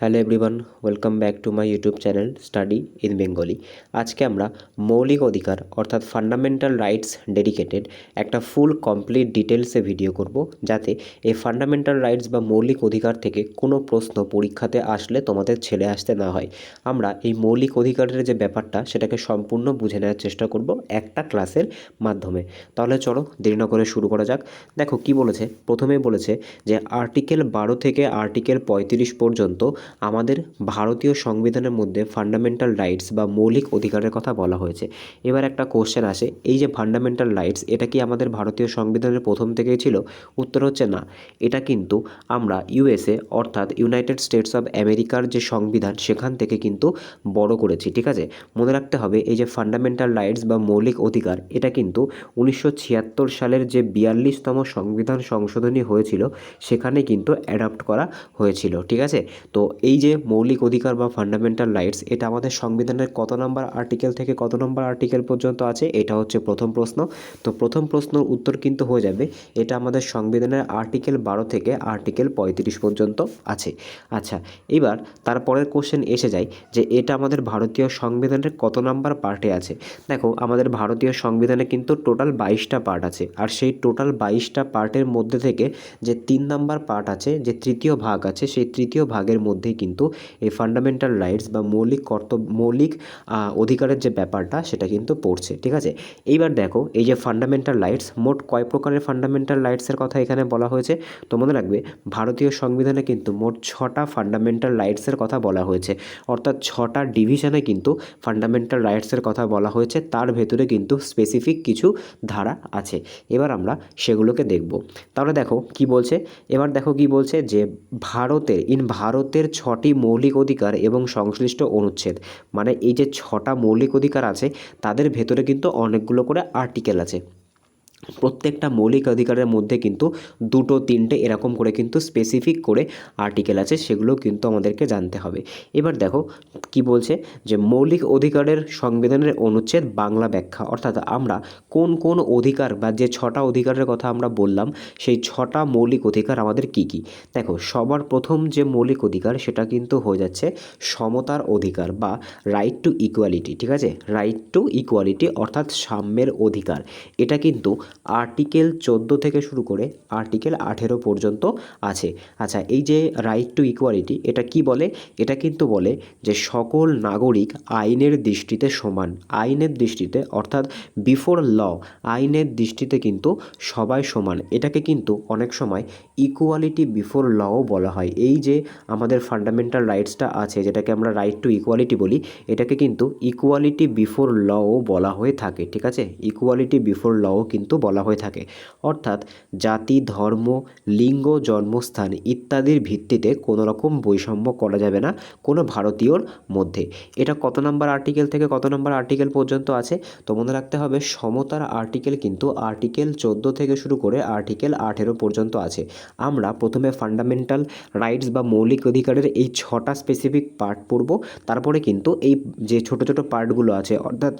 Hello everyone welcome back to my YouTube channel study in Bengali আজকে আমরা মৌলিক অধিকার, অর্থাৎ ফান্ডামেন্টাল রাইটস ডেডিকেটেড একটা ফুল কমপ্লিট ডিটেলসে ভিডিও করব, যাতে এই ফান্ডামেন্টাল রাইটস বা মৌলিক অধিকার থেকে কোনো প্রশ্ন পরীক্ষাতে আসলে তোমাদের ছেড়ে আসতে না হয়। আমরা এই মৌলিক অধিকারের যে ব্যাপারটা, সেটাকে সম্পূর্ণ বুঝে নেওয়ার চেষ্টা করব একটা ক্লাসের মাধ্যমে। তাহলে চলো দেরি না করে শুরু করা যাক। দেখো কি বলেছে? প্রথমেই বলেছে যে আর্টিকেল বারো থেকে আর্টিকেল পঁয়ত্রিশ পর্যন্ত আমাদের ভারতীয় সংবিধানের মধ্যে ফান্ডামেন্টাল রাইটস বা মৌলিক অধিকারের কথা বলা হয়েছে। এবার একটা কোশ্চেন আসে, এই যে ফান্ডামেন্টাল রাইটস এটা কি আমাদের ভারতীয় সংবিধানের প্রথম থেকেই ছিল? উত্তর হচ্ছে না। এটা কিন্তু আমরা ইউএসএ অর্থাৎ ইউনাইটেড স্টেটস অফ আমেরিকার যে সংবিধান, সেখান থেকে কিন্তু বড় করেছি, ঠিক আছে? মনে রাখতে হবে, এই যে ফান্ডামেন্টাল রাইটস বা মৌলিক অধিকার, এটা কিন্তু উনিশশো ছিয়াত্তর সালের যে বিয়াল্লিশতম সংবিধান সংশোধনী হয়েছিল, সেখানে কিন্তু অ্যাডাপ্ট করা হয়েছিল, ঠিক আছে? তো এই যে মৌলিক অধিকার বা ফান্ডামেন্টাল রাইটস এটা আমাদের সংবিধানের কত নম্বর আর্টিকেল থেকে কত নম্বর আর্টিকেল পর্যন্ত আছে? এটা হচ্ছে প্রথম প্রশ্ন। তো প্রথম প্রশ্নের উত্তর কিন্তু হয়ে যাবে। এটা আমাদের সংবিধানের আর্টিকেল বারো থেকে আর্টিকেল পঁয়ত্রিশ পর্যন্ত আছে। আচ্ছা এবার তারপরের কোশ্চেন এসে যায় যে এটা আমাদের ভারতীয় সংবিধানের কত নম্বর পার্টে আছে? দেখো, আমাদের ভারতীয় সংবিধানে কিন্তু টোটাল বাইশটা পার্ট আছে। আর সেই টোটাল বাইশটা পার্টের মধ্যে থেকে যে তিন নম্বর পার্ট আছে, যে তৃতীয় ভাগ আছে, সেই তৃতীয় ভাগের মধ্যেই কিন্তু এই ফান্ডামেন্টাল রাইটস বা মৌলিক কর্তব্য মৌলিক অধিকারের যে ব্যাপারটা সেটা কিন্তু পড়ছে, ঠিক আছে? এইবার দেখো, এই যে ফান্ডামেন্টাল রাইটস মোট কয় প্রকারের ফান্ডামেন্টাল রাইটসের কথা এখানে বলা হয়েছে? তো মনে রাখবে, ভারতীয় সংবিধানে কিন্তু মোট ছটা ফান্ডামেন্টাল রাইটসের কথা বলা হয়েছে। অর্থাৎ ছটা ডিভিশনে কিন্তু ফান্ডামেন্টাল রাইটসের কথা বলা হয়েছে, তার ভেতরে কিন্তু স্পেসিফিক কিছু ধারা আছে। এবার আমরা সেগুলোকে দেখব। তাহলে দেখো, কি বলছে? এবার দেখো কি বলছে যে ভারতের ইন ভারতের ছটি মৌলিক অধিকার এবং সংশ্লিষ্ট অনুচ্ছেদ। মানে এই যে ছটা মৌলিক অধিকার আছে, তাদের ভেতরে কিন্তু অনেকগুলো করে আর্টিকেল আছে। প্রত্যেকটা মৌলিক অধিকারের মধ্যে কিন্তু দুটো, তিনটে এরকম করে কিন্তু স্পেসিফিক করে আর্টিকেল আছে, সেগুলো কিন্তু আমাদেরকে জানতে হবে। এবার দেখো কি বলছে যে মৌলিক অধিকারের সংবিধানের অনুচ্ছেদ বাংলা ব্যাখ্যা। অর্থাৎ আমরা কোন কোন অধিকার বা যে ছটা অধিকারের কথা আমরা বললাম, সেই ছটা মৌলিক অধিকার আমাদের কি কি? দেখো, সবার প্রথম যে মৌলিক অধিকার, সেটা কিন্তু হয়ে যাচ্ছে সমতার অধিকার বা রাইট টু ইকুয়ালিটি ঠিক আছে? রাইট টু ইকুয়ালিটি অর্থাৎ সাম্যের অধিকার। এটা কিন্তু আর্টিকেল চোদ্দ থেকে শুরু করে আর্টিকেল আঠেরো পর্যন্ত আছে। আচ্ছা এই যে রাইট টু ইকুয়ালিটি এটা কি বলে? এটা কিন্তু বলে যে সকল নাগরিক আইনের দৃষ্টিতে সমান। আইনের দৃষ্টিতে, অর্থাৎ বিফোর ল আইনের দৃষ্টিতে কিন্তু সবাই সমান। এটাকে কিন্তু অনেক সময় ইকুয়ালিটি বিফোর লও বলা হয়। এই যে আমাদের ফান্ডামেন্টাল রাইটসটা আছে, যেটাকে আমরা রাইট টু ইকুয়ালিটি বলি, এটাকে কিন্তু ইকুয়ালিটি বিফোর লও বলা হয়ে থাকে, ঠিক আছে? ইকুয়ালিটি বিফোর লও কিন্তু বলা হয়ে থাকে। অর্থাৎ জাতি, ধর্ম, লিঙ্গ, জন্মস্থান ইত্যাদির ভিত্তিতে কোনো রকম বৈষম্য করা যাবে না কোনো ভারতীয়র মধ্যে। এটা কত নম্বর আর্টিকেল থেকে কত নম্বর আর্টিকেল পর্যন্ত আছে? তো মনে রাখতে হবে সমতার আর্টিকেল কিন্তু আর্টিকেল চোদ্দ থেকে শুরু করে আর্টিকেল আঠেরো পর্যন্ত আছে। আমরা প্রথমে ফান্ডামেন্টাল রাইটস বা মৌলিক অধিকারের এই ছটা স্পেসিফিক পার্ট পড়ব। তারপরে কিন্তু এই যে ছোট ছোট পার্টগুলো আছে, অর্থাৎ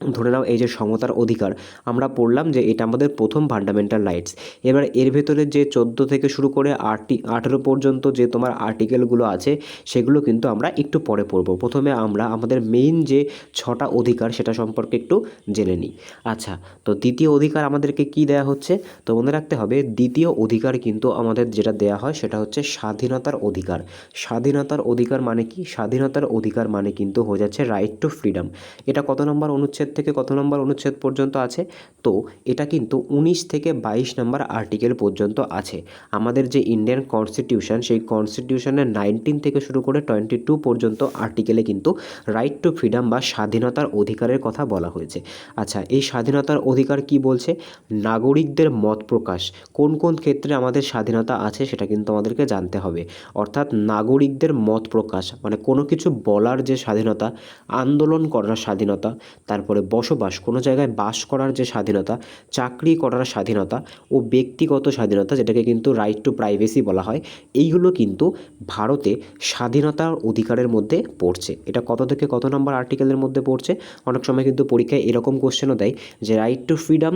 ধরে নাও এই যে সমতার অধিকার, আমরা পড়লাম যে এটা আমাদের প্রথম ফান্ডামেন্টাল রাইটস এবার এর ভেতরে যে চোদ্দ থেকে শুরু করে আর্টি আঠেরো পর্যন্ত যে তোমার আর্টিকেলগুলো আছে, সেগুলো কিন্তু আমরা একটু পরে পড়ব। প্রথমে আমরা আমাদের মেইন যে ছটা অধিকার, সেটা সম্পর্কে একটু জেনে নিই। আচ্ছা তো দ্বিতীয় অধিকার আমাদেরকে কি দেয়া হচ্ছে? তো মনে রাখতে হবে, দ্বিতীয় অধিকার কিন্তু আমাদের যেটা দেয়া হয়, সেটা হচ্ছে স্বাধীনতার অধিকার। স্বাধীনতার অধিকার মানে কি? স্বাধীনতার অধিকার মানে কিন্তু হয়ে যাচ্ছে রাইট টু ফ্রিডম এটা কত নম্বর অনুচ্ছেদ? থেকে কত নম্বর অনুচ্ছেদ পর্যন্ত আছে? তো এটা কিন্তু উনিশ থেকে বাইশ নম্বর আর্টিকেল পর্যন্ত আছে। আমাদের যে ইন্ডিয়ান কনস্টিটিউশন সেই কনস্টিটিউশনের নাইনটিন থেকে শুরু করে টোয়েন্টি টু পর্যন্ত আর্টিকেলে কিন্তু রাইট টু ফ্রিডম বা স্বাধীনতার অধিকারের কথা বলা হয়েছে। আচ্ছা এই স্বাধীনতার অধিকার কি বলছে? নাগরিকদের মত প্রকাশ। কোন কোন ক্ষেত্রে আমাদের স্বাধীনতা আছে সেটা কিন্তু আমাদেরকে জানতে হবে। অর্থাৎ নাগরিকদের মত প্রকাশ মানে কোনো কিছু বলার যে স্বাধীনতা, আন্দোলন করার স্বাধীনতা, তারপরে বসবাস, কোনো জায়গায় বাস করার যে স্বাধীনতা, চাকরি করার স্বাধীনতা ও ব্যক্তিগত স্বাধীনতা, যেটাকে কিন্তু রাইট টু প্রাইভেসি বলা হয়, এইগুলো কিন্তু ভারতে স্বাধীনতার অধিকারের মধ্যে পড়ছে। এটা কত থেকে কত নম্বর আর্টিকেলের মধ্যে পড়ছে? অনেক সময় কিন্তু পরীক্ষায় এরকম কোশ্চেনও দেয় যে রাইট টু ফ্রিডম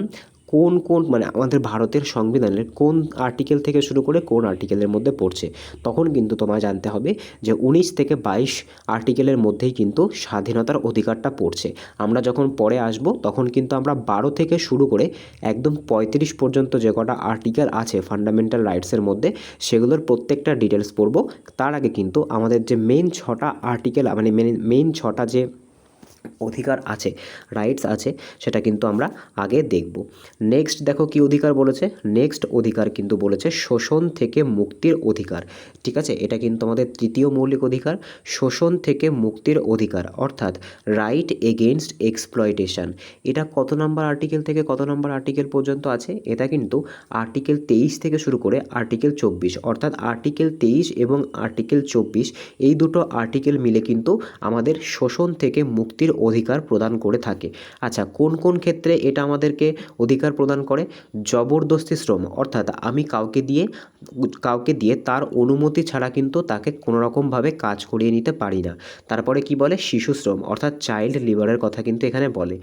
কোন কোন মানে আমাদের ভারতের সংবিধানের কোন আর্টিকেল থেকে শুরু করে কোন আর্টিকেলের মধ্যে পড়ছে, তখন কিন্তু তোমায় জানতে হবে যে উনিশ থেকে বাইশ আর্টিকেলের মধ্যেই কিন্তু স্বাধীনতার অধিকারটা পড়ছে। আমরা যখন পরে আসব, তখন কিন্তু আমরা বারো থেকে শুরু করে একদম পঁয়ত্রিশ পর্যন্ত যে কটা আর্টিকেল আছে ফান্ডামেন্টাল রাইটসের মধ্যে, সেগুলোর প্রত্যেকটা ডিটেলস পড়ব। তার আগে কিন্তু আমাদের যে মেন ছটা আর্টিকেল মানে মেন ছটা যে অধিকার আছে রাইটস আছে, সেটা কিন্তু আমরা আগে দেখব। নেক্সট দেখো কি অধিকার বলেছে? নেক্সট অধিকার কিন্তু বলেছে শোষণ থেকে মুক্তির অধিকার। ঠিক আছে? এটা কিন্তু আমাদের তৃতীয় মৌলিক অধিকার, শোষণ থেকে মুক্তির অধিকার, অর্থাৎ রাইট এগেনস্ট এক্সপ্লয়টেশন এটা কত নম্বর আর্টিকেল থেকে কত নম্বর আর্টিকেল পর্যন্ত আছে? এটা কিন্তু আর্টিকেল তেইশ থেকে শুরু করে আর্টিকেল চব্বিশ, অর্থাৎ আর্টিকেল তেইশ এবং আর্টিকেল চব্বিশ, এই দুটো আর্টিকেল মিলে কিন্তু আমাদের শোষণ থেকে মুক্তির অধিকার প্রদান করে থাকে। আচ্ছা কোন কোন ক্ষেত্রে এটা আমাদেরকে অধিকার প্রদান করে? জবরদস্তি শ্রম, অর্থাৎ আমি কাউকে দিয়ে কাউকে দিয়ে তার অনুমতি ছাড়া কিন্তু তাকে কোনোরকমভাবে কাজ করিয়ে নিতে পারি না। তারপরে কি বলে? শিশু শ্রম, অর্থাৎ চাইল্ড লিবারের কথা কিন্তু এখানে বলে।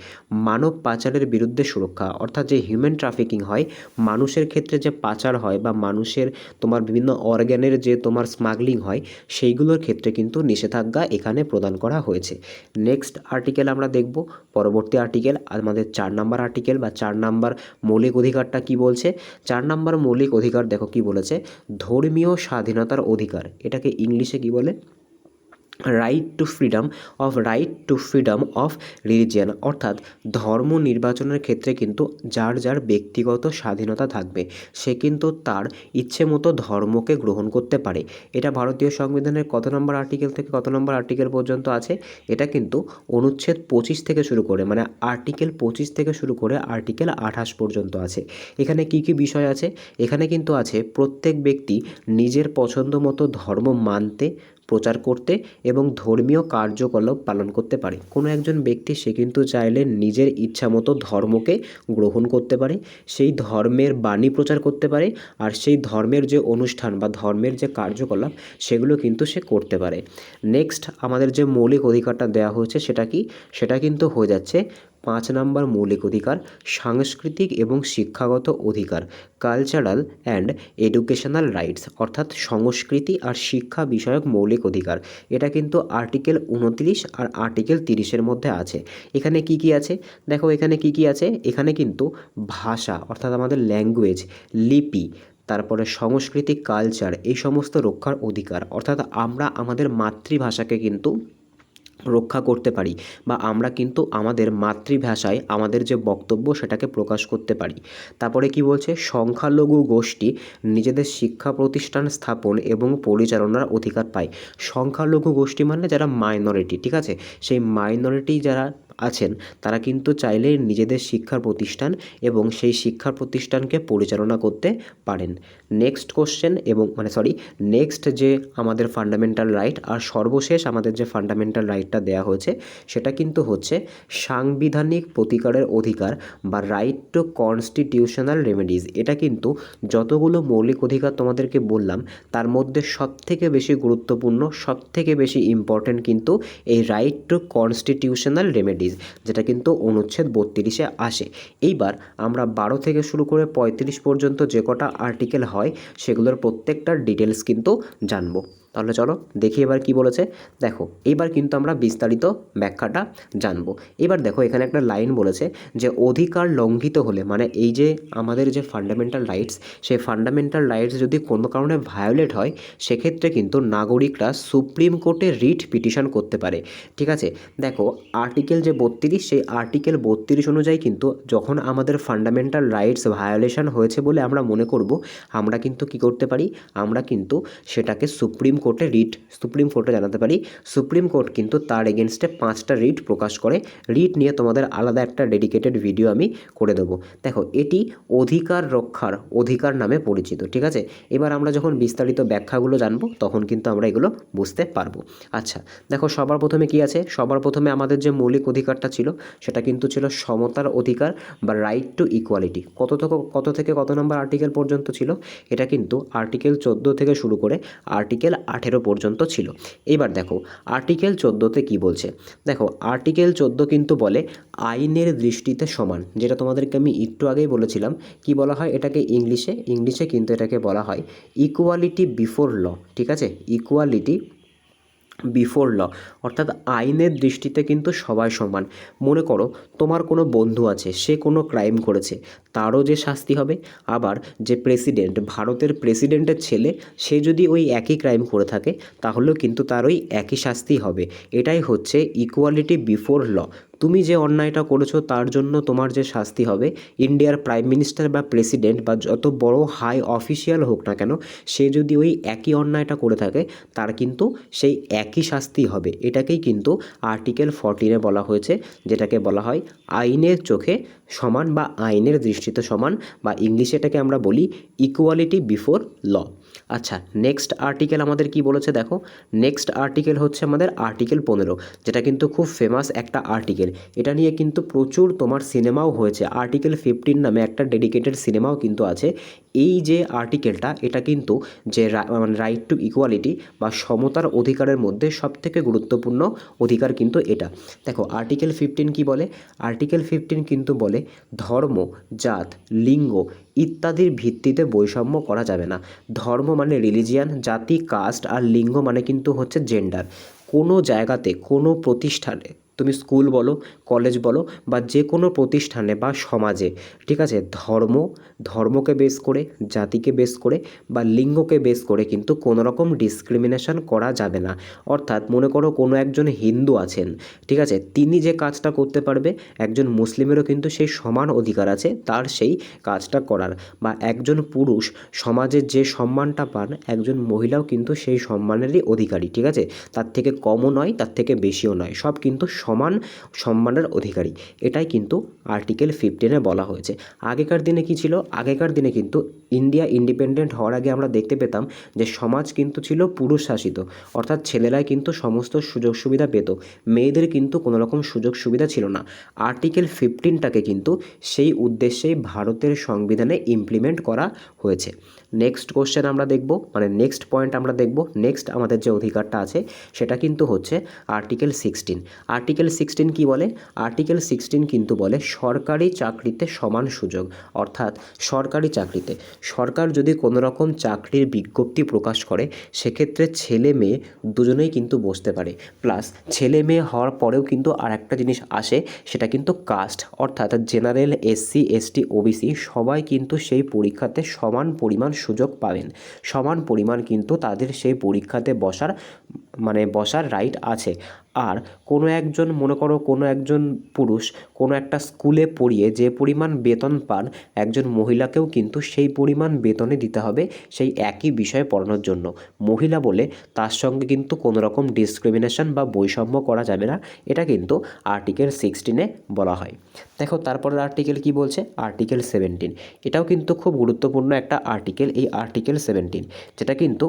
মানব পাচারের বিরুদ্ধে সুরক্ষা, অর্থাৎ যে হিউম্যান ট্রাফিকিং হয়, মানুষের ক্ষেত্রে যে পাচার হয় বা মানুষের তোমার বিভিন্ন অর্গ্যানের যে তোমার স্মাগলিং হয়, সেইগুলোর ক্ষেত্রে কিন্তু নিষেধাজ্ঞা এখানে প্রদান করা হয়েছে। নেক্সট আর্টিকেল আমরা দেখব। পরবর্তী আর্টিকেল আমাদের চার নাম্বার আর্টিকেল বা চার নাম্বার মৌলিক অধিকারটা কি বলছে? চার নাম্বার মৌলিক অধিকার দেখো কি বলেছে? ধর্মীয় স্বাধীনতার অধিকার, এটাকে ইংলিশে কি বলে? Right to freedom of right to freedom of religion অর্থাৎ ধর্ম নির্বাচনের ক্ষেত্রে কিন্তু যার যার ব্যক্তিগত স্বাধীনতা থাকবে, সে কিন্তু তার ইচ্ছে মতো ধর্মকে গ্রহণ করতে পারে। এটা ভারতীয় সংবিধানের কত নম্বর আর্টিকেল থেকে কত নম্বর আর্টিকেল পর্যন্ত আছে? এটা কিন্তু অনুচ্ছেদ পঁচিশ থেকে শুরু করে মানে আর্টিকেল পঁচিশ থেকে শুরু করে আর্টিকেল আঠাশ পর্যন্ত আছে। এখানে কি কি বিষয় আছে? এখানে কিন্তু আছে প্রত্যেক ব্যক্তি নিজের পছন্দ মতো ধর্ম মানতে প্রচার করতে এবং ধর্মীয় কার্যকলাপ পালন করতে পারে। কোনো একজন ব্যক্তি সে কিন্তু চাইলে নিজের ইচ্ছা মতো ধর্মকে গ্রহণ করতে পারে, সেই ধর্মের বাণী প্রচার করতে পারে আর সেই ধর্মের যে অনুষ্ঠান বা ধর্মের যে কার্যকলাপ সেগুলো কিন্তু সে করতে পারে। নেক্সট আমাদের যে মৌলিক অধিকারটা দেওয়া হয়েছে সেটা কি? সেটা কিন্তু হয়ে যাচ্ছে পাঁচ নাম্বার মৌলিক অধিকার, সাংস্কৃতিক এবং শিক্ষাগত অধিকার কালচারাল অ্যান্ড এডুকেশনাল রাইটস অর্থাৎ সংস্কৃতি আর শিক্ষা বিষয়ক মৌলিক অধিকার। এটা কিন্তু আর্টিকেল উনত্রিশ আর আর্টিকেল তিরিশের মধ্যে আছে। এখানে কি কি আছে? দেখো এখানে কি কি আছে? এখানে কিন্তু ভাষা, অর্থাৎ আমাদের ল্যাঙ্গুয়েজ লিপি, তারপরে সংস্কৃতি কালচার এই সমস্ত রক্ষার অধিকার। অর্থাৎ আমরা আমাদের মাতৃভাষাকে কিন্তু রক্ষা করতে পারি বা আমরা কিন্তু আমাদের মাতৃভাষায় আমাদের যে বক্তব্য সেটাকে প্রকাশ করতে পারি। তারপরে কি বলছে? সংখ্যালঘু গোষ্ঠী নিজেদের শিক্ষা প্রতিষ্ঠান স্থাপন এবং পরিচালনার অধিকার পায়। সংখ্যালঘু গোষ্ঠী মানে যারা মাইনরিটি ঠিক আছে? সেই মাইনরিটি যারা আছেন, তারা কিন্তু চাইলে নিজেদের শিক্ষার প্রতিষ্ঠান এবং সেই শিক্ষা প্রতিষ্ঠানকে পরিচালনা করতে পারেন। নেক্সট কোশ্চেন এবং মানে সরি নেক্সট যে আমাদের ফান্ডামেন্টাল রাইট আর সর্বশেষ আমাদের যে ফান্ডামেন্টাল রাইটটা দেওয়া হয়েছে, সেটা কিন্তু হচ্ছে সাংবিধানিক প্রতিকারের অধিকার বা রাইট টু কনস্টিটিউশনাল রেমেডিজ এটা কিন্তু যতগুলো মৌলিক অধিকার তোমাদেরকে বললাম, তার মধ্যে সবথেকে বেশি গুরুত্বপূর্ণ, সবথেকে বেশি ইম্পর্ট্যান্ট কিন্তু এই রাইট টু কনস্টিটিউশনাল রেমেডিজ যেটা কিন্তু অনুচ্ছেদ বত্রিশে আসে। এইবার আমরা বারো থেকে শুরু করে পঁয়ত্রিশ পর্যন্ত যে কটা আর্টিকেল হয়, সেগুলোর প্রত্যেকটার ডিটেলস কিন্তু জানব। তাহলে চলো দেখি এবার কি বলেছে। দেখো, এবার কিন্তু আমরা বিস্তারিত ব্যাখ্যাটা জানব। এবার দেখো, এখানে একটা লাইন বলেছে যে অধিকার লঙ্ঘিত হলে মানে এই যে আমাদের যে ফান্ডামেন্টাল রাইটস সেই ফান্ডামেন্টাল রাইটস যদি কোনো কারণে ভায়োলেট হয়, সেক্ষেত্রে কিন্তু নাগরিকরা সুপ্রিম কোর্টে রিট পিটিশন করতে পারে। ঠিক আছে? দেখো আর্টিকেল যে বত্রিশ, সেই আর্টিকেল বত্রিশ অনুযায়ী কিন্তু যখন আমাদের ফান্ডামেন্টাল রাইটস ভায়োলেশন হয়েছে বলে আমরা মনে করব, আমরা কিন্তু কি করতে পারি? আমরা কিন্তু সেটাকে সুপ্রিম কোর্টে রিট, সুপ্রিম কোর্টে জানাতে পারি। সুপ্রিম কোর্ট কিন্তু তার এগেনস্টে পাঁচটা রিট প্রকাশ করে। রিট নিয়ে তোমাদের আলাদা একটা ডেডিকেটেড ভিডিও আমি করে দেবো। দেখো, এটি অধিকার রক্ষার অধিকার নামে পরিচিত, ঠিক আছে? এবার আমরা যখন বিস্তারিত ব্যাখ্যাগুলো জানব, তখন কিন্তু আমরা এগুলো বুঝতে পারব। আচ্ছা দেখো, সবার প্রথমে কি আছে? সবার প্রথমে আমাদের যে মৌলিক অধিকারটা ছিল, সেটা কিন্তু ছিল সমতার অধিকার বা রাইট টু ইকুয়ালিটি কত থেকে কত থেকে কত নম্বর আর্টিকেল পর্যন্ত ছিল? এটা কিন্তু আর্টিকেল চোদ্দ থেকে শুরু করে আর্টিকেল আঠেরো পর্যন্ত ছিল। এবার দেখো আর্টিকেল চোদ্দোতে কি বলছে? দেখো আর্টিকেল চোদ্দ কিন্তু বলে আইনের দৃষ্টিতে সমান, যেটা তোমাদেরকে আমি একটু আগেই বলেছিলাম। কি বলা হয় এটাকে? ইংলিশে। ইংলিশে কিন্তু এটাকে বলা হয় ইকুয়ালিটি বিফোর ল ঠিক আছে? ইকুয়ালিটি বিফোর ল অর্থাৎ আইনের দৃষ্টিতে কিন্তু সবাই সমান। মনে করো, তোমার কোনো বন্ধু আছে, সে কোনো ক্রাইম করেছে, তারও যে শাস্তি হবে, আবার যে প্রেসিডেন্ট ভারতের প্রেসিডেন্টের ছেলে, সে যদি ওই একই ক্রাইম করে থাকে, তাহলেও কিন্তু তার ওই একই শাস্তি হবে। এটাই হচ্ছে ইকুয়ালিটি বিফোর ল তুমি যে অন্যায়টা করেছ, তার জন্য তোমার যে শাস্তি হবে, ইন্ডিয়ার প্রাইম মিনিস্টার বা প্রেসিডেন্ট বা যত বড় হাই অফিসিয়াল হোক না কেন, সে যদি ওই একই অন্যায়টা করে থাকে, তার কিন্তু সেই একই শাস্তি হবে। এটাকেই কিন্তু আর্টিকেল ফর্টিনে বলা হয়েছে, যেটাকে বলা হয় আইনের চোখে সমান বা আইনের দৃষ্টিতে সমান বা ইংলিশে এটাকে আমরা বলি ইকুয়ালিটি বিফোর ল আচ্ছা নেক্সট আর্টিকেল আমাদের কি বলেছে দেখো? নেক্সট আর্টিকেল হচ্ছে আমাদের আর্টিকেল পনেরো, যেটা কিন্তু খুব ফেমাস একটা আর্টিকেল এটা নিয়ে কিন্তু প্রচুর তোমার সিনেমাও হয়েছে। আর্টিকেল ফিফটিন নামে একটা ডেডিকেটেড সিনেমাও কিন্তু আছে। এই যে আর্টিকেলটা এটা কিন্তু যে মানে রাইট টু ইকুয়ালিটি বা সমতার অধিকারের মধ্যে সবথেকে গুরুত্বপূর্ণ অধিকার কিন্তু এটা। দেখো আর্টিকেল ফিফটিন কি বলে? আর্টিকেল ফিফটিন কিন্তু বলে ধর্ম, জাত, লিঙ্গ ইত্যাদির ভিত্তিতে বৈষম্য করা যাবে না। ধর্ম মানে রিলিজিয়ান জাতি কাস্ট আর লিঙ্গ মানে কিন্তু হচ্ছে জেন্ডার কোনো জায়গাতে, কোনো প্রতিষ্ঠানে তুমি স্কুল বলো, কলেজ বলো বা যে কোনো প্রতিষ্ঠানে বা সমাজে, ঠিক আছে? ধর্ম, ধর্মকে বেস করে, জাতিকে বেস করে বা লিঙ্গকে বেস করে কিন্তু কোনো রকম ডিসক্রিমিনেশন করা যাবে না। অর্থাৎ মনে করো কোনো একজন হিন্দু আছেন, ঠিক আছে? তিনি যে কাজটা করতে পারবে, একজন মুসলিমেরও কিন্তু সেই সমান অধিকার আছে, তার সেই কাজটা করার। বা একজন পুরুষ সমাজে যে সম্মানটা পান, একজন মহিলাও কিন্তু সেই সম্মানেরই অধিকারী, ঠিক আছে? তার থেকে কমও নয়, তার থেকে বেশিও নয়, সব কিন্তু সমান সম্মানের অধিকারী। এটাই কিন্তু আর্টিকেল ফিফটিনে বলা হয়েছে। আগেকার দিনে কি ছিল? আগেকার দিনে কিন্তু ইন্ডিয়া ইন্ডিপেন্ডেন্ট হওয়ার আগে আমরা দেখতে পেতাম যে সমাজ কিন্তু ছিল পুরুষ শাসিত অর্থাৎ ছেলেরাই কিন্তু সমস্ত সুযোগ সুবিধা পেত। মেয়েদের কিন্তু কোনো রকম সুযোগ সুবিধা ছিল না। আর্টিকেল ফিফটিনটাকে কিন্তু সেই উদ্দেশ্যেই ভারতের সংবিধানে ইমপ্লিমেন্ট করা হয়েছে। নেক্সট কোশ্চেন আমরা দেখব মানে নেক্সট পয়েন্ট আমরা দেখব নেক্সট আমাদের যে অধিকারটা আছে, সেটা কিন্তু হচ্ছে আর্টিকেল সিক্সটিন আর্টিকেল সিক্সটিন কী বলে? আর্টিকেল সিক্সটিন কিন্তু বলে সরকারি চাকরিতে সমান সুযোগ, অর্থাৎ সরকারি চাকরিতে। সরকার যদি কোনো রকম চাকরির বিজ্ঞপ্তি প্রকাশ করে, সেক্ষেত্রে ছেলে মেয়ে দুজনেই কিন্তু বসতে পারে। প্লাস ছেলে মেয়ে হওয়ার পরেও কিন্তু আর একটা জিনিস আসে, সেটা কিন্তু কাস্ট অর্থাৎ জেনারেল এসসি এসটি ওবিসি সবাই কিন্তু সেই পরীক্ষাতে সমান পরিমাণ সুযোগ পাবেন। সমান পরিমাণ কিন্তু তাদের সেই পরীক্ষাতে বসার মানে বসার রাইট আছে। আর কোনো একজন, মনে করো কোনো একজন পুরুষ কোনো একটা স্কুলে পড়িয়ে যে পরিমাণ বেতন পান, একজন মহিলাকেও কিন্তু সেই পরিমাণ বেতনে দিতে হবে সেই একই বিষয়ে পড়ানোর জন্য। মহিলা বলে তার সঙ্গে কিন্তু কোনো রকম ডিসক্রিমিনেশন বা বৈষম্য করা যাবে না, এটা কিন্তু আর্টিকেল সিক্সটিনে বলা হয়। দেখো তারপরের আর্টিকেল কি বলছে? আর্টিকেল সেভেন্টিন এটাও কিন্তু খুব গুরুত্বপূর্ণ একটা আর্টিকেল এই আর্টিকেল সেভেন্টিন যেটা কিন্তু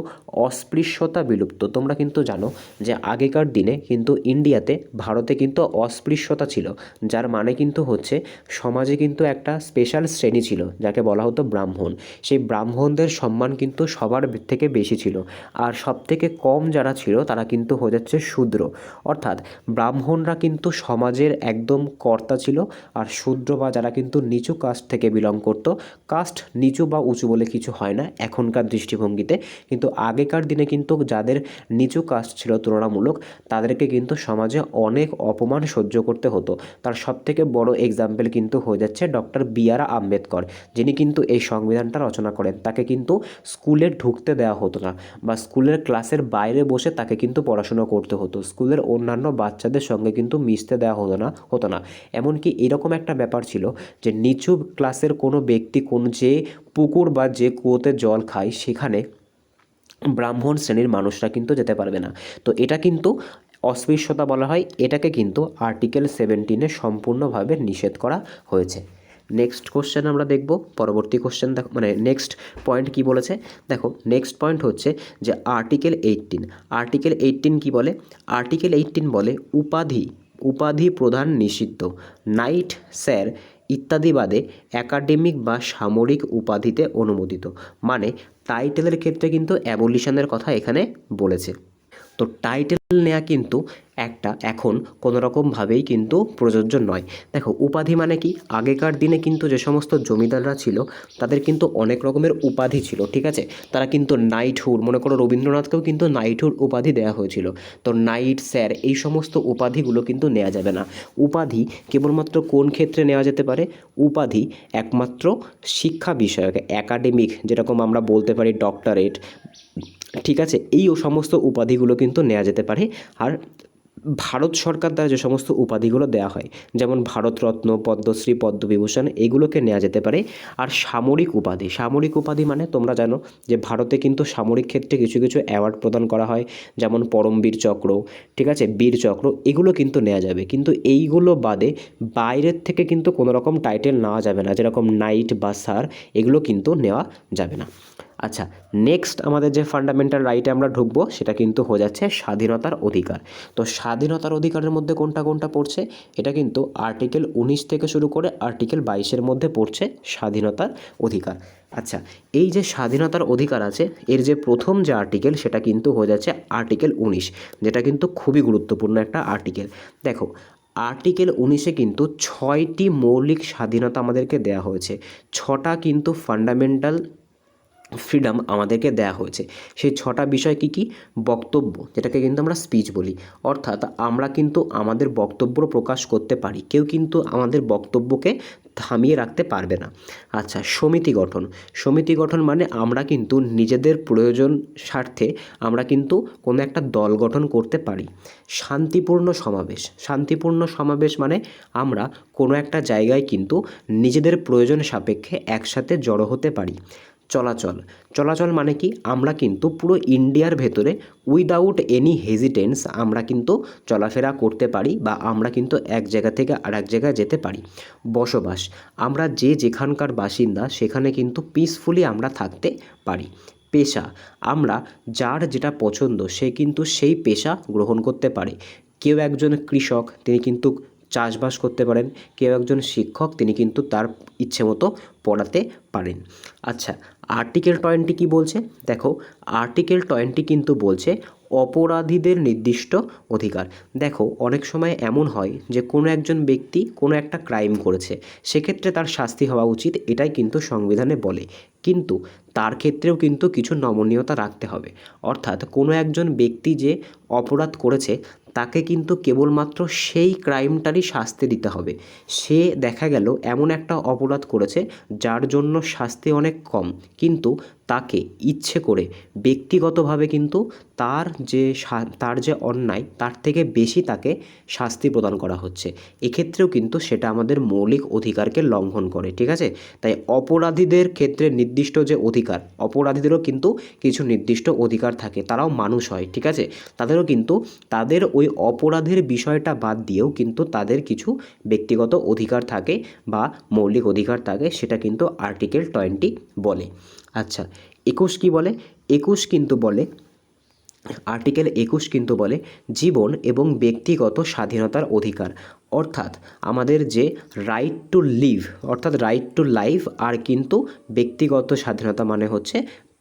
অস্পৃশ্যতা বিলুপ্ত। তোমরা কিন্তু জানো যে আগেকার দিনে কিন্তু ইন্ডিয়াতে ভারতে কিন্তু অস্পৃশ্যতা ছিল, যার মানে কিন্তু হচ্ছে সমাজে কিন্তু একটা স্পেশাল শ্রেণি ছিল, যাকে বলা হতো ব্রাহ্মণ। সেই ব্রাহ্মণদের সম্মান কিন্তু সবার থেকে বেশি ছিল। আর সব থেকে কম যারা ছিল, তারা কিন্তু হয়ে যাচ্ছে শূদ্র। অর্থাৎ ব্রাহ্মণরা কিন্তু সমাজের একদম কর্তা ছিল, আর শূদ্র বা যারা কিন্তু নিচু কাস্ট থেকে বিলং করতো কাস্ট নিচু বা উঁচু বলে কিছু হয় না এখনকার দৃষ্টিভঙ্গিতে। কিন্তু আগেকার দিনে কিন্তু যাদের নিচু কাস্ট ছিল তুলনামূলক, তাদেরকে কিন্তু সমাজে অনেক অপমান সহ্য করতে হতো। তার সবথেকে বড় এক্সাম্পল কিন্তু হয়ে যাচ্ছে ডক্টর বি আর আম্বেদকর। যিনি কিন্তু এই সংবিধানটা রচনা করেন। তাকে কিন্তু স্কুলে ঢুকতে দেওয়া হতো না বা স্কুলের ক্লাসের বাইরে বসে তাকে কিন্তু পড়াশোনা করতে হতো। স্কুলের অন্যান্য বাচ্চাদের সঙ্গে কিন্তু মিশতে দেওয়া হতো না হতো না। এমনকি এরকম একটা ব্যাপার ছিল যে নিচু ক্লাসের কোনো ব্যক্তি কোন যে পুকুর বা যে কুয়োতে জল খায়, সেখানে ব্রাহ্মণ শ্রেণির মানুষরা কিন্তু যেতে পারবে না। তো এটা কিন্তু অস্পৃশ্যতা বলা হয়, এটাকে কিন্তু আর্টিকেল সেভেন্টিনে সম্পূর্ণভাবে নিষেধ করা হয়েছে। নেক্সট কোশ্চেন আমরা দেখব, পরবর্তী কোশ্চেন দেখো মানে নেক্সট পয়েন্ট কি বলেছে? দেখো নেক্সট পয়েন্ট হচ্ছে যে আর্টিকেল এইটিন আর্টিকেল এইটিন কি বলে? আর্টিকেল এইটিন বলে উপাধি উপাধি প্রধান নিষিদ্ধ নাইট স্যার ইত্যাদি বাদে একাডেমিক বা সামরিক উপাধিতে অনুমোদিত। মানে টাইটেলের ক্ষেত্রে কিন্তু অ্যাবলিশনের কথা এখানে বলেছে। তো টাইটেল নেওয়া কিন্তু একটা এখন কোনো রকমভাবেই কিন্তু প্রযোজ্য নয়। দেখো, উপাধি মানে কি? আগেকার দিনে কিন্তু যে সমস্ত জমিদাররা ছিল, তাদের কিন্তু অনেক রকমের উপাধি ছিল, ঠিক আছে? তারা কিন্তু নাইটহুড মনে করো রবীন্দ্রনাথকেও কিন্তু নাইটহুড উপাধি দেওয়া হয়েছিল। তো নাইট স্যার এই সমস্ত উপাধিগুলো কিন্তু নেওয়া যাবে না। উপাধি কেবলমাত্র কোন ক্ষেত্রে নেওয়া যেতে পারে? উপাধি একমাত্র শিক্ষা বিষয়ক একাডেমিক যেরকম আমরা বলতে পারি ডক্টরেট ঠিক আছে এই ও সমস্ত উপাধিগুলো কিন্তু নেওয়া যেতে পারে। আর ভারত সরকার দ্বারা যে সমস্ত উপাধিগুলো দেওয়া হয়, যেমন ভারতরত্ন, পদ্মশ্রী, পদ্মবিভূষণ, এগুলোকে নেওয়া যেতে পারে। আর সামরিক উপাধি সামরিক উপাধি মানে তোমরা জানো যে ভারতে কিন্তু সামরিক ক্ষেত্রে কিছু কিছু অ্যাওয়ার্ড প্রদান করা হয়, যেমন পরমবীর চক্র, ঠিক আছে, বীর চক্র, এগুলো কিন্তু নেওয়া যাবে। কিন্তু এইগুলো বাদে বাইরের থেকে কিন্তু কোনো রকম টাইটেল নেওয়া যাবে না, যেরকম নাইট বা স্যার এগুলো কিন্তু নেওয়া যাবে না। আচ্ছা নেক্সট আমাদের যে ফান্ডামেন্টাল রাইটে আমরা ঢুকবো, সেটা কিন্তু হয়ে যাচ্ছে স্বাধীনতার অধিকার। তো স্বাধীনতার অধিকারের মধ্যে কোনটা কোনটা পড়ছে? এটা কিন্তু আর্টিকেল উনিশ থেকে শুরু করে আর্টিকেল বাইশের মধ্যে পড়ছে স্বাধীনতার অধিকার। আচ্ছা এই যে স্বাধীনতার অধিকার আছে, এর যে প্রথম যে আর্টিকেল সেটা কিন্তু হয়ে যাচ্ছে আর্টিকেল উনিশ, যেটা কিন্তু খুবই গুরুত্বপূর্ণ একটা আর্টিকেল দেখো আর্টিকেল উনিশে কিন্তু ছয়টি মৌলিক স্বাধীনতা আমাদেরকে দেওয়া হয়েছে। ছটা কিন্তু ফান্ডামেন্টাল ফ্রিডম আমাদেরকে দেয়া হয়েছে। সেই ছটা বিষয় কি কি? বক্তব্য, যেটাকে কিন্তু আমরা স্পিচ বলি। অর্থাৎ আমরা কিন্তু আমাদের বক্তব্য প্রকাশ করতে পারি। কেউ কিন্তু আমাদের বক্তব্যকে থামিয়ে রাখতে পারবে না। আচ্ছা সমিতি গঠন। সমিতি গঠন মানে আমরা কিন্তু নিজেদের প্রয়োজন স্বার্থে আমরা কিন্তু কোনো একটা দল গঠন করতে পারি। শান্তিপূর্ণ সমাবেশ। শান্তিপূর্ণ সমাবেশ মানে আমরা কোনো একটা জায়গায় কিন্তু নিজেদের প্রয়োজন সাপেক্ষে একসাথে জড়ো হতে পারি। চলাচল। চলাচল মানে কি? আমরা কিন্তু পুরো ইন্ডিয়ার ভেতরে উইদাউট এনি হেজিটেন্স আমরা কিন্তু চলাফেরা করতে পারি বা আমরা কিন্তু এক জায়গা থেকে আর এক জায়গায় যেতে পারি। বসবাস। আমরা যে যেখানকার বাসিন্দা সেখানে কিন্তু পিসফুলি আমরা থাকতে পারি। পেশা। আমরা যার যেটা পছন্দ সে কিন্তু সেই পেশা গ্রহণ করতে পারে। কেউ একজন কৃষক, তিনি কিন্তু চাষবাস করতে পারেন। কেউ একজন শিক্ষক, তিনি কিন্তু তার ইচ্ছে মতো পড়াতে পারেন। আচ্ছা আর্টিকেল টোয়েন্টি কী বলছে? দেখো, আর্টিকেল টোয়েন্টি কিন্তু বলছে অপরাধীদের নির্দিষ্ট অধিকার। দেখো, অনেক সময় এমন হয় যে কোনো একজন ব্যক্তি কোনো একটা ক্রাইম করেছে, সেক্ষেত্রে তার শাস্তি হওয়া উচিত, এটাই কিন্তু সংবিধানে বলে। কিন্তু তার ক্ষেত্রেও কিন্তু কিছু নমনীয়তা রাখতে হবে। অর্থাৎ কোনো একজন ব্যক্তি যে অপরাধ করেছে তাকে কিন্তু কেবলমাত্র সেই ক্রাইমটারই শাস্তি দিতে হবে। সে দেখা গেল এমন একটা অপরাধ করেছে যার জন্য শাস্তি অনেক কম। কিন্তু তাকে ইচ্ছে করে, ব্যক্তিগতভাবে কিন্তু তার যে তার যে অন্যায়, তার থেকে বেশি তাকে শাস্তি প্রদান করা হচ্ছে। এক্ষেত্রেও কিন্তু সেটা আমাদের মৌলিক অধিকারকে লঙ্ঘন করে, ঠিক আছে? তাই অপরাধীদের ক্ষেত্রে নির্দিষ্ট যে অধিকার, অপরাধীদেরও কিন্তু কিছু নির্দিষ্ট অধিকার থাকে। তারাও মানুষ হয়, ঠিক আছে? তাদেরও কিন্তু, তাদের ওই অপরাধের বিষয়টা বাদ দিয়েও কিন্তু তাদের কিছু ব্যক্তিগত অধিকার থাকে বা মৌলিক অধিকার থাকে, সেটা কিন্তু আর্টিকেল টোয়েন্টি বলে। আচ্ছা একুশ কি বলে? একুশ কিন্তু বলে আর্টিকেল একুশ কিন্তু বলে জীবন এবং ব্যক্তিগত স্বাধীনতার অধিকার। অর্থাৎ আমাদের যে রাইট টু লিভ অর্থাৎ রাইট টু লাইফ আর কিন্তু ব্যক্তিগত স্বাধীনতা মানে হচ্ছে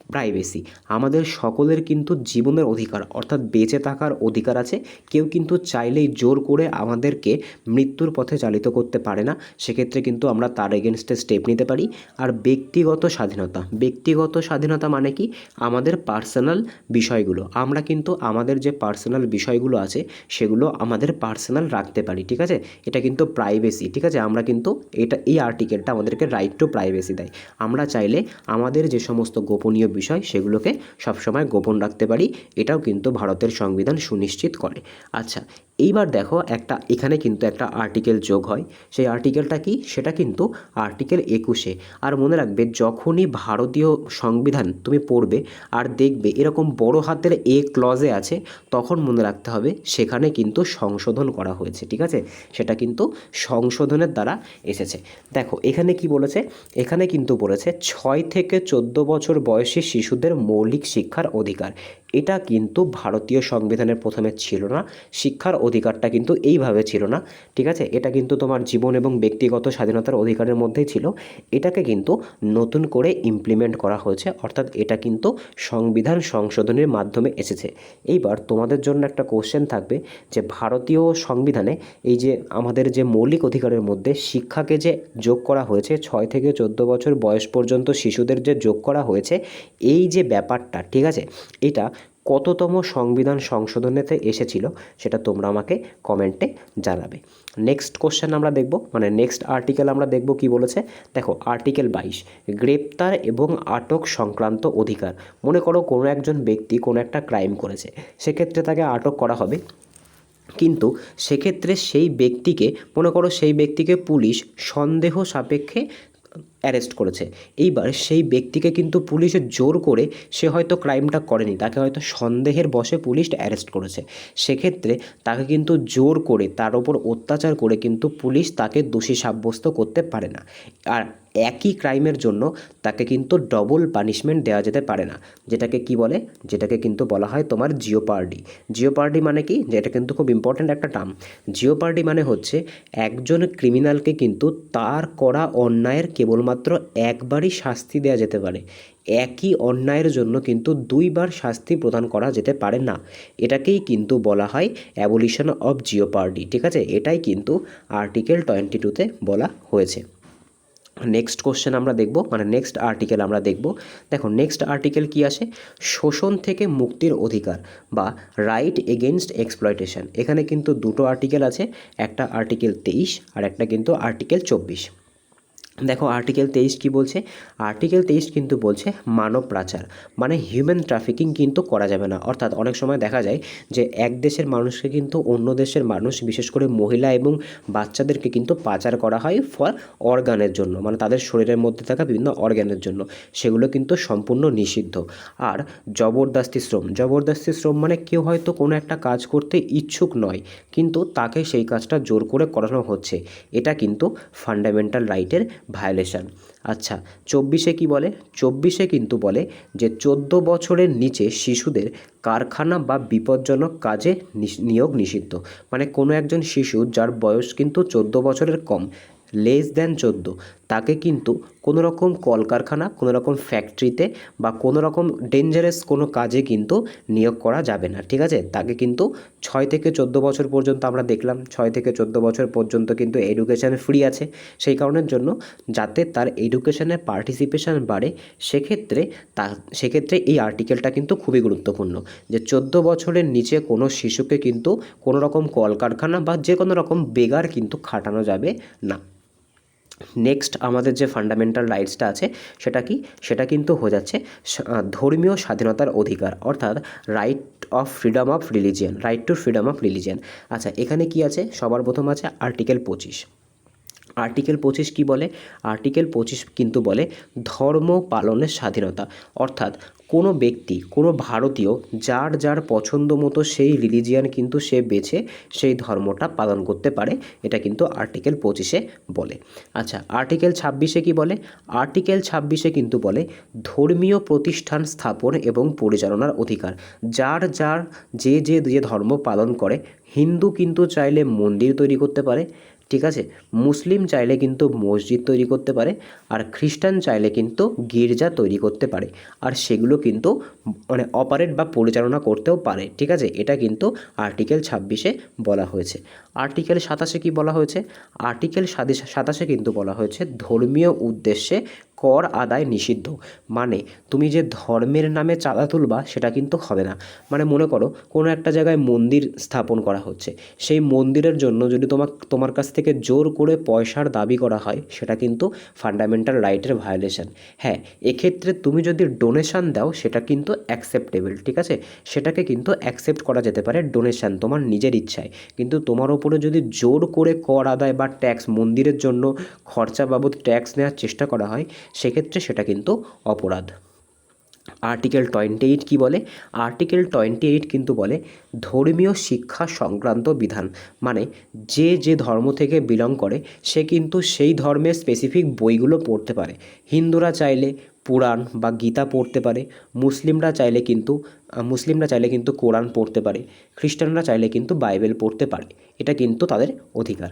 প্রাইভেসি আমাদের সকলের কিন্তু জীবনের অধিকার, অর্থাৎ বেঁচে থাকার অধিকার আছে। কেউ কিন্তু চাইলেই জোর করে আমাদেরকে মৃত্যুর পথে চালিত করতে পারে না। সেক্ষেত্রে কিন্তু আমরা তার এগেনস্টে স্টেপ নিতে পারি। আর ব্যক্তিগত স্বাধীনতা ব্যক্তিগত স্বাধীনতা মানে কি? আমাদের পার্সোনাল বিষয়গুলো। আমরা কিন্তু আমাদের যে পার্সোনাল বিষয়গুলো আছে, সেগুলো আমাদের পার্সোনাল রাখতে পারি, ঠিক আছে? এটা কিন্তু প্রাইভেসি ঠিক আছে? আমরা কিন্তু এটা, এই আর্টিকেলটা আমাদেরকে রাইট টু প্রাইভেসি দেয়। আমরা চাইলে আমাদের যে সমস্ত গোপনীয় বিষয় সেগুলোকে সবসময় গোপন রাখতে পারি, এটাও কিন্তু ভারতের সংবিধান সুনিশ্চিত করে। আচ্ছা এইবার দেখো একটা, এখানে কিন্তু একটা আর্টিকেল যোগ হয়। সেই আর্টিকেলটা কি? সেটা কিন্তু আর্টিকেল একুশে। আর মনে রাখবে, যখনই ভারতীয় সংবিধান তুমি পড়বে আর দেখবে এরকম বড় হাতের এ ক্লজে আছে, তখন মনে রাখতে হবে সেখানে কিন্তু সংশোধন করা হয়েছে, ঠিক আছে? সেটা কিন্তু সংশোধনের দ্বারা এসেছে। দেখো, এখানে কি বলেছে? এখানে কিন্তু বলেছে, ছয় থেকে চোদ্দ বছর বয়সী শিশুদের মৌলিক শিক্ষার অধিকার। এটা কিন্তু ভারতীয় সংবিধানের প্রথমে ছিল না। শিক্ষার অধিকারটা কিন্তু এইভাবে ছিল না, ঠিক আছে? এটা কিন্তু তোমার জীবন এবং ব্যক্তিগত স্বাধীনতার অধিকারের মধ্যেই ছিল। এটাকে কিন্তু নতুন করে ইমপ্লিমেন্ট করা হয়েছে, অর্থাৎ এটা কিন্তু সংবিধান সংশোধনের মাধ্যমে এসেছে। এইবার তোমাদের জন্য একটা কোশ্চেন থাকবে যে ভারতীয় সংবিধানে এই যে আমাদের যে মৌলিক অধিকারের মধ্যে শিক্ষাকে যে যোগ করা হয়েছে, ছয় থেকে চোদ্দ বছর বয়স পর্যন্ত শিশুদের যে যোগ করা হয়েছে এই যে ব্যাপারটা, ঠিক আছে? এটা কততম সংবিধান সংশোধনেতে এসেছিল সেটা তোমরা আমাকে কমেন্টে জানাবে। নেক্সট কোশ্চেন আমরা দেখব মানে নেক্সট আর্টিকেল আমরা দেখব কি বলেছে? দেখো আর্টিকেল বাইশ, গ্রেপ্তার এবং আটক সংক্রান্ত অধিকার। মনে করো কোনো একজন ব্যক্তি কোনো একটা ক্রাইম করেছে, সেক্ষেত্রে তাকে আটক করা হবে। কিন্তু সেক্ষেত্রে সেই ব্যক্তিকে, মনে করো সেই ব্যক্তিকে পুলিশ সন্দেহ সাপেক্ষে অ্যারেস্ট করেছে। এইবার সেই ব্যক্তিকে কিন্তু পুলিশে জোর করে সে হয়তো ক্রাইমটা করেনি, তাকে হয়তো সন্দেহের বসে পুলিশ অ্যারেস্ট করেছে। সেক্ষেত্রে তাকে কিন্তু জোর করে, তার ওপর অত্যাচার করে কিন্তু পুলিশ তাকে দোষী সাব্যস্ত করতে পারে না। আর একই ক্রাইমের জন্য তাকে কিন্তু ডবল পানিশমেন্ট দেওয়া যেতে পারে না। যেটাকে কি বলে? যেটাকে কিন্তু বলা হয় তোমার জিওপার্ডি জিওপার্ডি মানে কি? যেটা কিন্তু খুব ইম্পর্ট্যান্ট একটা টার্ম জিওপার্ডি মানে হচ্ছে একজন ক্রিমিনালকে কিন্তু তার করা অন্যায়ের কেবলমাত্র একবারই শাস্তি দেওয়া যেতে পারে। একই অন্যায়ের জন্য কিন্তু দুইবার শাস্তি প্রদান করা যেতে পারে না। এটাকেই কিন্তু বলা হয় অ্যাবলিশন অফ জিওপার্ডি ঠিক আছে? এটাই কিন্তু আর্টিকেল টোয়েন্টি টুতে বলা হয়েছে। নেক্সট কোশ্চেন আমরা দেখব মানে নেক্সট আর্টিকেল আমরা দেখব। দেখো নেক্সট আর্টিকেল কি আসে? শোষণ থেকে মুক্তির অধিকার বা রাইট এগেনস্ট এক্সপ্লয়টেশন এখানে কিন্তু দুটো আর্টিকেল আছে, একটা আর্টিকেল তেইশ আর একটা কিন্তু আর্টিকেল চব্বিশ। দেখো আর্টিকেল তেইশ কি বলছে? আর্টিকেল তেইশ কিন্তু বলছে মানব পাচার মানে হিউম্যান ট্রাফিকিং কিন্তু করা যাবে না। অর্থাৎ অনেক সময় দেখা যায় যে এক দেশের মানুষকে কিন্তু অন্য দেশের মানুষ, বিশেষ করে মহিলা এবং বাচ্চাদেরকে কিন্তু পাচার করা হয় ফর অর্গানের জন্য মানে তাদের শরীরের মধ্যে থাকা বিভিন্ন অর্গানের জন্য। সেগুলো কিন্তু সম্পূর্ণ নিষিদ্ধ। আর জবরদস্তি শ্রম জবরদস্তি শ্রম মানে কেউ হয়তো কোনো একটা কাজ করতে ইচ্ছুক নয়, কিন্তু তাকে সেই কাজটা জোর করে করানো হচ্ছে। এটা কিন্তু ফান্ডামেন্টাল রাইটের ভায়োলেশন আচ্ছা চব্বিশে কি বলে? চব্বিশে কিন্তু বলে যে চোদ্দ বছরের নিচে শিশুদের কারখানা বা বিপজ্জনক কাজে নিয়োগ নিষিদ্ধ। মানে কোনো একজন শিশু যার বয়স কিন্তু চোদ্দ বছরের কম লেস দেন চোদ্দ তাকে কিন্তু কোনো রকম কলকারখানা কোনো রকম ফ্যাক্টরিতে বা কোনো রকম ডেঞ্জারাস কোনো কাজে কিন্তু নিয়োগ করা যাবে না, ঠিক আছে? তাকে কিন্তু ছয় থেকে চোদ্দ বছর পর্যন্ত আমরা দেখলাম, ছয় থেকে চোদ্দ বছর পর্যন্ত কিন্তু এডুকেশান ফ্রি আছে। সেই কারণের জন্য যাতে তার এডুকেশনে পার্টিসিপেশন বাড়ে, সেক্ষেত্রে তা, সেক্ষেত্রে এই আর্টিকেলটা কিন্তু খুবই গুরুত্বপূর্ণ যে চোদ্দ বছরের নিচে কোনো শিশুকে কিন্তু কোনো রকম কলকারখানা বা যে কোনো রকম বেগার কিন্তু খাটানো যাবে না। নেক্সট আমাদের যে ফান্ডামেন্টাল রাইটসটা আছে, সেটা কি? সেটা কিন্তু হয়ে যাচ্ছে ধর্মীয় স্বাধীনতার অধিকার, অর্থাৎ right of freedom of religion right to freedom of religion আচ্ছা এখানে কি আছে? সবার প্রথম আছে আর্টিকেল পঁচিশ। আর্টিকেল পঁচিশ কি বলে? আর্টিকেল পঁচিশ কিন্তু বলে ধর্ম পালনের স্বাধীনতা। অর্থাৎ কোনো ব্যক্তি, কোনো ভারতীয় যার যার পছন্দ মতো সেই রিলিজিয়ান কিন্তু সে বেছে সেই ধর্মটা পালন করতে পারে। এটা কিন্তু আর্টিকেল পঁচিশে বলে। আচ্ছা আর্টিকেল ছাব্বিশে কি বলে? আর্টিকেল ছাব্বিশে কিন্তু বলে ধর্মীয় প্রতিষ্ঠান স্থাপন এবং পরিচালনার অধিকার। যার যার যে যে যে ধর্ম পালন করে, হিন্দু কিন্তু চাইলে মন্দির তৈরি করতে পারে ঠিক আছে? মুসলিম চাইলে কিন্তু মসজিদ তৈরি করতে পারে, আর খ্রিস্টান চাইলে কিন্তু গির্জা তৈরি করতে পারে, আর সেগুলো কিন্তু মানে অপারেট বা পরিচালনা করতেও পারে, ঠিক আছে? এটা কিন্তু আর্টিকেল ছাব্বিশে বলা হয়েছে। আর্টিকেল সাতাশে কি বলা হয়েছে? আর্টিকেল সাতাশে কিন্তু বলা হয়েছে ধর্মীয় উদ্দেশ্যে কর আদায় নিষিদ্ধ। মানে তুমি যে ধর্মের নামে চাঁদা তুলবা, সেটা কিন্তু হবে না। মানে মনে করো, কোনো একটা জায়গায় মন্দির স্থাপন করা হচ্ছে। সেই মন্দিরের জন্য যদি তোমার তোমার কাছ থেকে জোর করে পয়সার দাবি করা হয়, সেটা কিন্তু ফান্ডামেন্টাল রাইটের ভায়োলেশন হ্যাঁ এক্ষেত্রে তুমি যদি ডোনেশান দাও, সেটা কিন্তু অ্যাকসেপ্টেবল ঠিক আছে? সেটাকে কিন্তু অ্যাকসেপ্ট করা যেতে পারে ডোনেশন তোমার নিজের ইচ্ছায়। কিন্তু তোমার ওপরে যদি জোর করে কর আদায় বা ট্যাক্স মন্দিরের জন্য খরচা বাবদ ট্যাক্স নেওয়ার চেষ্টা করা হয় সেক্ষেত্রে সেটা কিন্তু অপরাধ। আর্টিকেল টোয়েন্টি এইট কী বলে? আর্টিকেল টোয়েন্টি এইট কিন্তু বলে ধর্মীয় শিক্ষা সংক্রান্ত বিধান। মানে যে যে ধর্ম থেকে বিলং করে, সে কিন্তু সেই ধর্মের স্পেসিফিক বইগুলো পড়তে পারে। হিন্দুরা চাইলে পুরাণ বা গীতা পড়তে পারে, মুসলিমরা চাইলে কিন্তু, মুসলিমরা চাইলে কিন্তু কোরআন পড়তে পারে, খ্রিস্টানরা চাইলে কিন্তু বাইবেল পড়তে পারে। এটা কিন্তু তাদের অধিকার।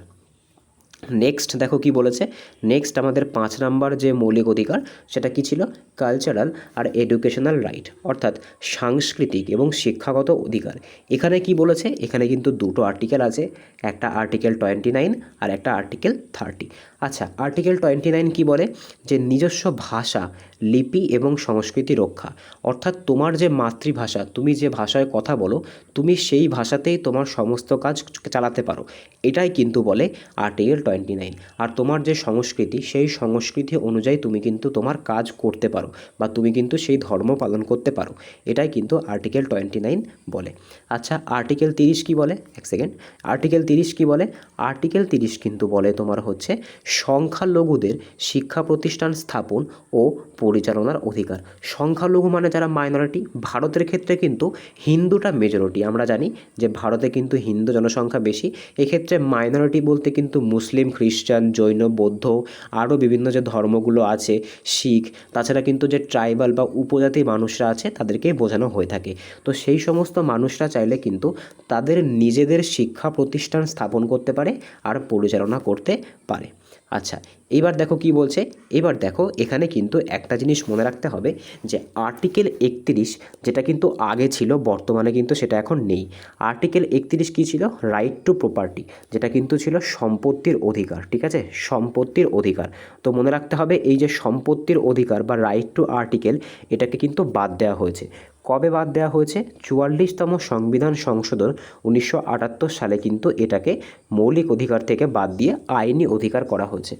নেক্সট দেখো কি বলেছে। নেক্সট আমাদের পাঁচ নাম্বার যে মৌলিক অধিকার, সেটা কি ছিল? কালচারাল আর এডুকেশনাল রাইট অর্থাৎ সাংস্কৃতিক এবং শিক্ষাগত অধিকার। এখানে কি বলেছে? এখানে কিন্তু দুটো আর্টিকেল আছে, একটা আর্টিকেল টোয়েন্টি নাইন আর একটা আর্টিকেল থার্টি আচ্ছা আর্টিকেল টোয়েন্টি নাইন কী বলে? যে নিজস্ব ভাষা, লিপি এবং সংস্কৃতি রক্ষা। অর্থাৎ তোমার যে মাতৃভাষা, তুমি যে ভাষায় কথা বলো, তুমি সেই ভাষাতেই তোমার সমস্ত কাজ চালাতে পারো। এটাই কিন্তু বলে আর্টিকেল টোয়েন্টি নাইন আর তোমার যে সংস্কৃতি, সেই সংস্কৃতি অনুযায়ী তুমি কিন্তু তোমার কাজ করতে পারো বা তুমি কিন্তু সেই ধর্ম পালন করতে পারো। এটাই কিন্তু আর্টিকেল টোয়েন্টি নাইন বলে। আচ্ছা আর্টিকেল তিরিশ কী বলে? এক সেকেন্ড আর্টিকেল তিরিশ কী বলে? আর্টিকেল তিরিশ কিন্তু বলে তোমার হচ্ছে সংখ্যালঘুদের শিক্ষা প্রতিষ্ঠান স্থাপন ও পরিচালনার অধিকার। সংখ্যালঘু মানে যারা মাইনরিটি ভারতের ক্ষেত্রে কিন্তু হিন্দুটা মেজরিটি আমরা জানি যে ভারতে কিন্তু হিন্দু জনসংখ্যা বেশি, এক্ষেত্রে মাইনরিটি বলতে কিন্তু মুসলিম খ্রিস্টান, জৈন, বৌদ্ধ, আরও বিভিন্ন যে ধর্মগুলো আছে, শিখ, তাছাড়া কিন্তু যে ট্রাইবাল বা উপজাতি মানুষরা আছে, তাদেরকে বোঝানো হয়ে থাকে। তো সেই সমস্ত মানুষরা চাইলে কিন্তু তাদের নিজেদের শিক্ষা প্রতিষ্ঠান স্থাপন করতে পারে আর পরিচালনা করতে পারে। আচ্ছা এইবার দেখো কি বলছে? এবার দেখো, এখানে কিন্তু একটা জিনিস মনে রাখতে হবে যে আর্টিকেল একত্রিশ যেটা কিন্তু আগে ছিল, বর্তমানে কিন্তু সেটা এখন নেই। আর্টিকেল একত্রিশ কী ছিল? রাইট টু প্রপার্টি যেটা কিন্তু ছিল সম্পত্তির অধিকার, ঠিক আছে? সম্পত্তির অধিকার। তো মনে রাখতে হবে এই যে সম্পত্তির অধিকার বা রাইট টু আর্টিকেল এটাকে কিন্তু বাদ দেওয়া হয়েছে। কবে বাদ দেওয়া হয়েছে? চুয়াল্লিশতম সংবিধান সংশোধন উনিশশো আটাত্তর সালে কিন্তু এটাকে মৌলিক অধিকার থেকে বাদ দিয়ে আইনি অধিকার করা হয়েছে।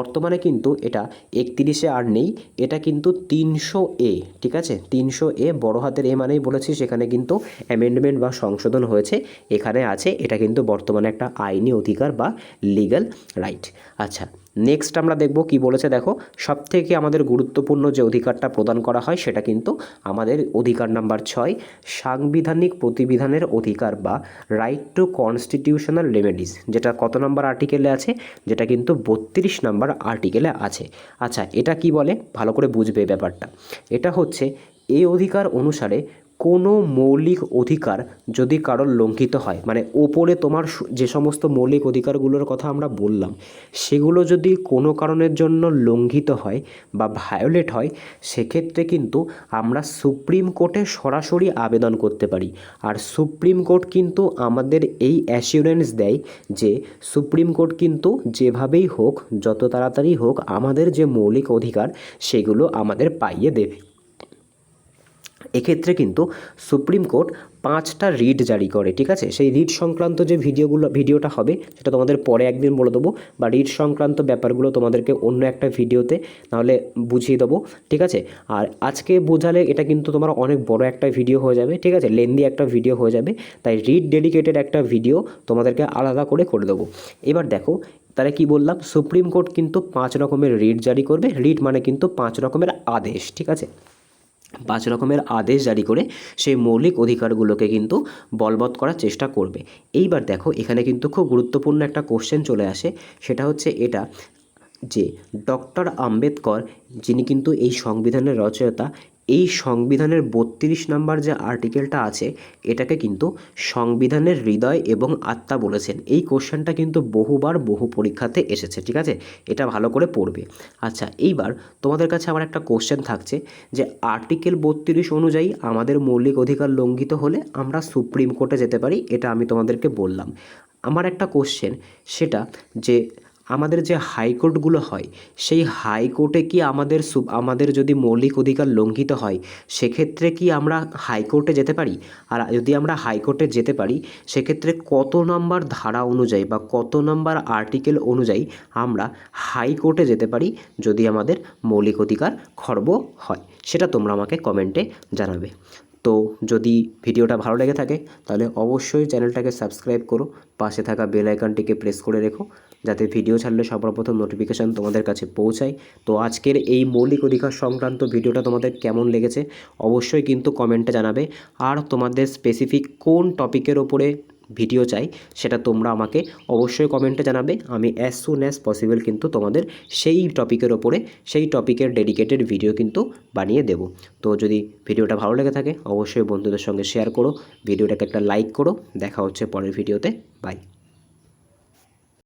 বর্তমানে কিন্তু এটা একত্রিশে আর নেই, এটা কিন্তু তিনশো এ, ঠিক আছে? তিনশো এ বড় হাতের এ মানেই বলেছি, সেখানে কিন্তু অ্যামেন্ডমেন্ট বা সংশোধন হয়েছে, এখানে আছে, এটা কিন্তু বর্তমানে একটা আইনি অধিকার বা লিগ্যাল রাইট আচ্ছা নেক্সট আমরা দেখব কি বলেছে, দেখো, সবথেকে আমাদের গুরুত্বপূর্ণ যে অধিকারটা প্রদান করা হয় সেটা কিন্তু আমাদের অধিকার নাম্বার ছয়, সাংবিধানিক প্রতিবিধানের অধিকার বা রাইট টু কনস্টিটিউশনাল রেমেডিস যেটা কত নম্বর আর্টিকেলে আছে, যেটা কিন্তু বত্রিশ নম্বর আর্টিকেলে আছে। আচ্ছা এটা কি বলে? ভালো করে বুঝবে ব্যাপারটা। এটা হচ্ছে এই অধিকার অনুসারে কোনো মৌলিক অধিকার যদি কারোর লঙ্ঘিত হয় মানে ওপরে তোমার যে সমস্ত মৌলিক অধিকারগুলোর কথা আমরা বললাম, সেগুলো যদি কোনো কারণের জন্য লঙ্ঘিত হয় বা ভায়োলেট হয়, সেক্ষেত্রে কিন্তু আমরা সুপ্রিম কোর্টে সরাসরি আবেদন করতে পারি। আর সুপ্রিম কোর্ট কিন্তু আমাদের এই অ্যাসিউরেন্স দেয় যে সুপ্রিম কোর্ট কিন্তু যেভাবেই হোক, যত তাড়াতাড়ি হোক আমাদের যে মৌলিক অধিকার, সেগুলো আমাদের পাইয়ে দেবে। এক্ষেত্রে কিন্তু সুপ্রিম কোর্ট পাঁচটা রিট জারি করে, ঠিক আছে? সেই রিট সংক্রান্ত যে ভিডিওগুলো, ভিডিওটা হবে, সেটা তোমাদের পরে একদিন বলে দেবো। বা রিট সংক্রান্ত ব্যাপারগুলো তোমাদেরকে অন্য একটা ভিডিওতে নাহলে বুঝিয়ে দেবো, ঠিক আছে? আর আজকে বোঝালে এটা কিন্তু তোমার অনেক বড় একটা ভিডিও হয়ে যাবে, ঠিক আছে? লেন্দি একটা ভিডিও হয়ে যাবে। তাই রিট ডেডিকেটেড একটা ভিডিও তোমাদেরকে আলাদা করে করে দেবো। এবার দেখো, তাহলে কি বললাম? সুপ্রিম কোর্ট কিন্তু পাঁচ রকমের রিট জারি করবে। রিট মানে কিন্তু পাঁচ রকমের আদেশ, ঠিক আছে? পাঁচ রকমের আদেশ জারি করে সেই মৌলিক অধিকারগুলোকে কিন্তু বলবৎ করার চেষ্টা করবে। এইবার দেখো, এখানে কিন্তু খুব গুরুত্বপূর্ণ একটা কোশ্চেন চলে আসে। সেটা হচ্ছে এটা যে ডক্টর আম্বেদকর যিনি কিন্তু এই সংবিধানের রচয়িতা এই সংবিধানের বত্রিশ নাম্বার যে আর্টিকেলটা আছে, এটাকে কিন্তু সংবিধানের হৃদয় এবং আত্মা বলেছেন। এই কোশ্চেনটা কিন্তু বহুবার বহু পরীক্ষাতে এসেছে, ঠিক আছে? এটা ভালো করে পড়বে। আচ্ছা এইবার তোমাদের কাছে আমার একটা কোশ্চেন থাকছে যে আর্টিকেল বত্রিশ অনুযায়ী আমাদের মৌলিক অধিকার লঙ্ঘিত হলে আমরা সুপ্রিম কোর্টে যেতে পারি, এটা আমি তোমাদেরকে বললাম। আমার একটা কোশ্চেন, সেটা যে আমাদের যে হাইকোর্টগুলো হয়, সেই হাইকোর্টে কি আমাদের সু, আমাদের যদি মৌলিক অধিকার লঙ্ঘিত হয়, সেক্ষেত্রে কি আমরা হাইকোর্টে যেতে পারি? আর যদি আমরা হাইকোর্টে যেতে পারি, সেক্ষেত্রে কত নম্বর ধারা অনুযায়ী বা কত নম্বর আর্টিকেল অনুযায়ী আমরা হাইকোর্টে যেতে পারি, যদি আমাদের মৌলিক অধিকার খর্ব হয়? সেটা তোমরা আমাকে কমেন্টে জানাবে। তো যদি ভিডিওটা ভালো লেগে থাকে, তাহলে অবশ্যই চ্যানেলটাকে সাবস্ক্রাইব করো, পাশে থাকা বেল আইকনটিকে প্রেস করে রেখো। যাতে ভিডিও ছাড়লে সবার প্রথম নোটিফিকেশান তোমাদের কাছে পৌঁছায়। তো আজকের এই মৌলিক অধিকার সংক্রান্ত ভিডিওটা তোমাদের কেমন লেগেছে অবশ্যই কিন্তু কমেন্টে জানাবে। আর তোমাদের স্পেসিফিক কোন টপিকের ওপরে ভিডিও চাই সেটা তোমরা আমাকে অবশ্যই কমেন্টে জানাবে। আমি অ্যাজ সুন অ্যাজ পসিবল কিন্তু তোমাদের সেই টপিকের ওপরে সেই টপিকের ডেডিকেটেড ভিডিও কিন্তু বানিয়ে দেব। তো যদি ভিডিওটা ভালো লেগে থাকে অবশ্যই বন্ধুদের সঙ্গে শেয়ার করো। ভিডিওটাকে একটা লাইক করো। দেখা হচ্ছে পরের ভিডিওতে বাই